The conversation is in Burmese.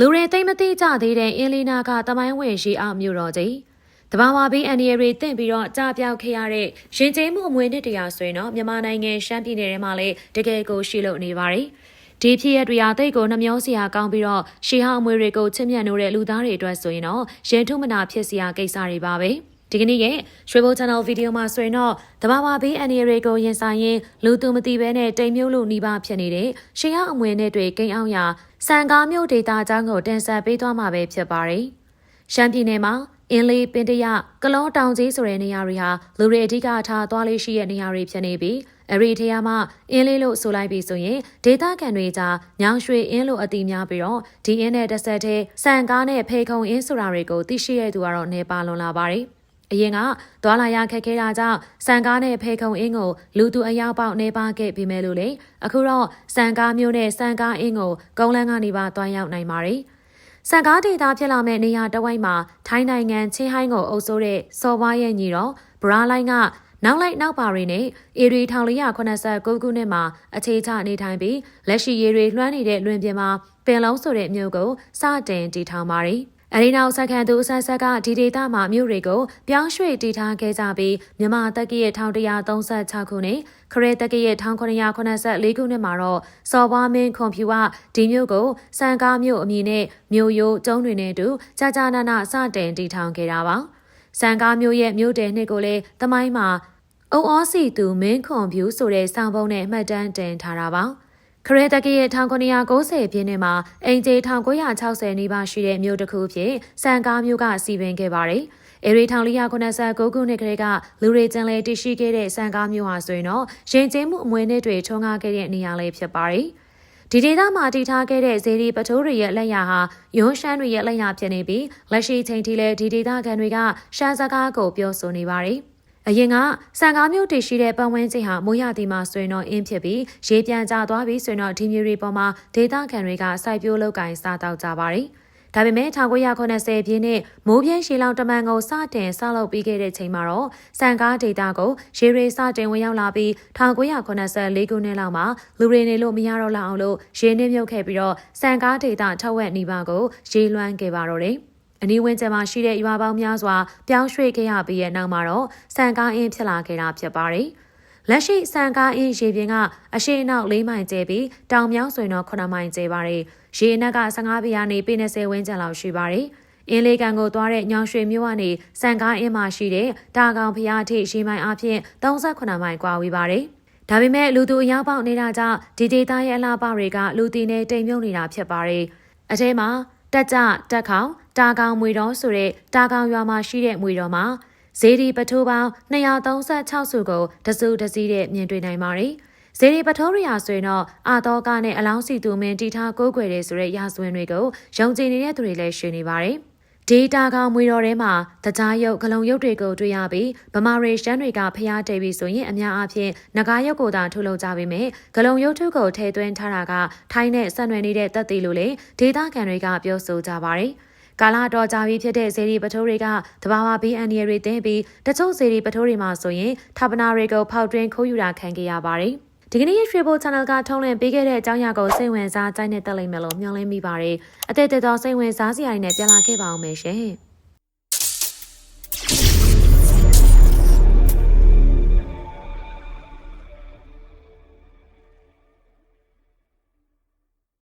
လူတွေသိမ့်မသိကြသေးတဲ့အင်းလီနာကတမိုင်းဝင်ရှိအောင်မြို့တော်ကြီးတဘာဝဘေးအန်ဒီရီတင့်ပြီးတော့ကြာပြောက်ခဲ့ရတဲ့ရင်ကျင်းမှုအမွေနှစ်တရာဆိုရင်တော့မြန်မာနိုင်ငံရှမ်းပြည်နယ်ထဲမှာလည်းတကယ်ကိုရှိလို့နေပါတယ်ဒီဖြစ်ရတွေဟာတိတ်ကိုနှမျောစရာကောင်းပြီးတော့ရှီဟောင်းအမွေတွေကိုချစ်မြတ်နိုးတဲ့လူသားတွေအတွက်ဆိုရင်တော့ရင်ထုမနာဖြစ်စရာကိစ္စတွေပါပဲ ဒီကနေ့ရဲ့ရွှေဘို channel ဗီဒီယိုမှာဆိုရင်တော့တဘာဝဘေးအန်ဒီရီကိုရင်ဆိုင်ရင်လူသူမသိဘဲနဲ့တိမ်မြုပ်လို့နှီးပါဖြစ်နေတဲ့ရှီဟောင်းအမွေနဲ့တွေကိန်းအောင်ရာစံကားမျိုးဒေတာအကြောင်းကိုတင်ဆက်ပေးသွားမှာပဲဖြစ်ပါတယ်ရှမ်းပြည်နယ်မှာအင်းလေးပင်တရကလောတောင်ကြီးဆိုတဲ့နေရာတွေဟာလူတွေအဓိကထားသွားလေးရှိတဲ့နေရာတွေဖြစ်နေပြီးအရီထေယာမှာအင်းလေးလို့ဆိုလိုက်ပြီးဆိုရင်ဒေသခံတွေကြားညောင်ရွှေအင်းလို့အတိများပြီးတော့ဒီအင်းနဲ့တစ်ဆက်တည်းစံကားနဲ့ဖေခုံအင်းဆိုတာတွေကိုသိရှိရတဲ့သူကတော့နေပါလွန်လာပါတယ် အရင်ကသွာလာရခက်ခဲတာကြောင့်စံကားနဲ့ဖေခုံအင်းကိုလူသူအယောက်ပေါက်နေပါခဲ့ပြီမဲ့လို့လေအခုတော့စံကားမျိုးနဲ့စံကားအင်းကိုကုန်းလန်းကနေပါတွားရောက်နိုင်ပါတယ်စံကားဒေတာဖြစ်လာမဲ့နေရာတစ်ဝိုက်မှာထိုင်းနိုင်ငံချင်းဟိုင်းကိုအုပ်စိုးတဲ့စော်ဘွားရဲ့ညီတော်ဘရာလိုင်းကနောက်လိုက်နောက်ပါရီနဲ့အေရီ1489ခုနှစ်မှာအခြေချနေထိုင်ပြီးလက်ရှိရေတွေလွှမ်းနေတဲ့လွင်ပြင်မှာပင်လုံးဆိုတဲ့မြို့ကိုစတင်တည်ထောင်ပါတယ်။ အဲဒီနောက်ဆက်ခံသူအဆက်ဆက်ကဒီဒေသမှာမြို့တွေကိုပြောင်းရွှေ့တည်ထားခဲ့ကြပြီးမြန်မာတက္ကရာ1136ခုနှစ်ခရဲတက္ကရာ1984ခုနှစ်မှာတော့စော်ဘွားမင်းကွန်ပျူတာဒီမြို့ကိုစံကားမြို့အမည်နဲ့မြို့ရိုးကျုံးတွေနဲ့အတူကြာကြာနာနာစတင်တည်ထောင်ခဲ့တာပါ။စံကားမြို့ရဲ့မြို့တယ်နှစ်ကိုလည်းသမိုင်းမှာအုံအောစီသူမင်းခွန်ဖြူဆိုတဲ့စောင်းပုံးနဲ့မှတ်တမ်းတင်ထားတာပါ ခရဲတကရဲ့1990ပြည့်နှစ်မှာအင်ဂျီ1960နီးပါးရှိတဲ့မြို့တစ်ခုဖြစ်စံကားမြို့ကစီပင်ခဲ့ပါတယ်။အေရီ1489ခုနှစ်ကလေးကလူတွေကျန်လဲတည်ရှိခဲ့တဲ့စံကားမြို့ဟာဆိုရင်တော့ရင်ကျင်းမှုအမွေနှစ်တွေချုံကားခဲ့တဲ့နေရာလေးဖြစ်ပါတယ်။ဒီဒေသမှာတည်ထားခဲ့တဲ့ဇေဒီပထိုးတွေရဲ့လက်ရာဟာယွန်းရှမ်းတွေရဲ့လက်ရာဖြစ်နေပြီးလက်ရှိချိန်ထိလည်းဒီဒေသခံတွေကရှမ်းစကားကိုပြောဆိုနေပါတယ်။ အရင်ကစံကားမျိုးတည်ရှိတဲ့ပတ်ဝန်းကျင်ဟာမိုးရသည်မှာဆွေတော့အင်းဖြစ်ပြီးရေပြန်ကျသွားပြီးဆွေတော့ဒီမျိုးတွေပေါ်မှာဒေသခံတွေကစိုက်ပျိုးလုပ်ကင်စားတောက်ကြပါတယ်။ဒါပေမဲ့1990ပြည့်နှစ်မိုးပြင်းရှီလောင်တမန်ကိုစတင်ဆောက်လုပ်ပြီးခဲ့တဲ့ချိန်မှာတော့စံကားဒေတာကိုရေရေစတင်ဝင်ရောက်လာပြီး1994ခုနှစ်လောက်မှာလူတွေနေလို့မရတော့လောက်အောင်လို့ရေနှင်းမြုပ်ခဲ့ပြီးတော့စံကားဒေတာထက်ဝက်နီးပါးကိုရေလွှမ်းခဲ့ပါတော့တယ်။ အနီးဝန်းကျင်မှာရှိတဲ့ရွာပေါင်းများစွာပြောင်းရွှေ့ခဲ့ရပြီးတဲ့နောက်မှာတော့စံကားအင်းဖြစ်လာခဲ့တာဖြစ်ပါတယ်။လက်ရှိစံကားအင်းရေပြင်ကအရှိအနောက်၄မိုင်ကျဲပြီးတောင်မြောက်ဆိုရင်တော့9မိုင်ကျဲပါတယ်။ရေအနက်က15ပြားနေပေ20ဝန်းကျင်လောက်ရှိပါတယ်။အင်းလေးကန်ကိုသွားတဲ့ညောင်ရွှေမြို့ကနေစံကားအင်းမှာရှိတဲ့တာကောင်ဖျားထိရေမိုင်အဖြစ်38မိုင်ကွာဝေးပါတယ်။ဒါပေမဲ့လူသူအရောက်ပေါက်နေတာကြောင့်ဒီဒေသရဲ့အလားပါတွေကလူတီနဲ့တိမ်မြုပ်နေတာဖြစ်ပါတယ်။အထဲမှာတက်ကြတက်ခေါင် တာကောင်မွေတော်ဆိုတဲ့တာကောင်ရွာမှာရှိတဲ့မွေတော်မှာဇေဒီပထိုးပေါင်း236စုကိုတစုတစည်းတဲ့မြင်တွေ့နိုင်ပါတယ်။ဇေဒီပထိုးရရာဆိုရင်တော့အာတော်ကနဲ့အလောင်းစီသူမင်းတီထားကိုးကွယ်တဲ့ဆိုတဲ့ရာဇဝင်တွေကိုယုံကြည်နေတဲ့သူတွေလည်းရှိနေပါတယ်။ဒေတာကောင်မွေတော်ထဲမှာတကြားရုပ်ဂလုံရုပ်တွေကိုတွေ့ရပြီးဗမာရေရှမ်းတွေကဖျားတဲပြီးဆိုရင်အများအားဖြင့်ငကားရုပ်ကိုသာထုတ်လုပ်ကြပေမဲ့ဂလုံရုပ်ထုကိုထည့်သွင်းထားတာကထိုင်းနဲ့ဆက်နွယ်နေတဲ့တပ်သေးလို့လေဒေတာခံတွေကပြောဆိုကြပါတယ်။ ကာလာတော်ကြာပြီဖြစ်တဲ့ဇေဒီပထိုးတွေကတဘာဝဘီအန်ဒီရီတင်ပြီးတချို့ဇေဒီပထိုးတွေမှာဆိုရင်ဌာပနာတွေကိုဖောက်တွင်းခိုးယူတာခံခဲ့ရပါတယ်။ဒီကနေ့ရွှေဘို channel ကထုံးလင်းပေးခဲ့တဲ့အကြောင်းအရာကိုစိတ်ဝင်စားကြိုက်နေတက်လိမ့်မယ်လို့မျှော်လင့်မိပါတယ်။အသက်သက်သောစိတ်ဝင်စားစရာတွေနဲ့ပြန်လာခဲ့ပါအောင်မယ်ရှင်။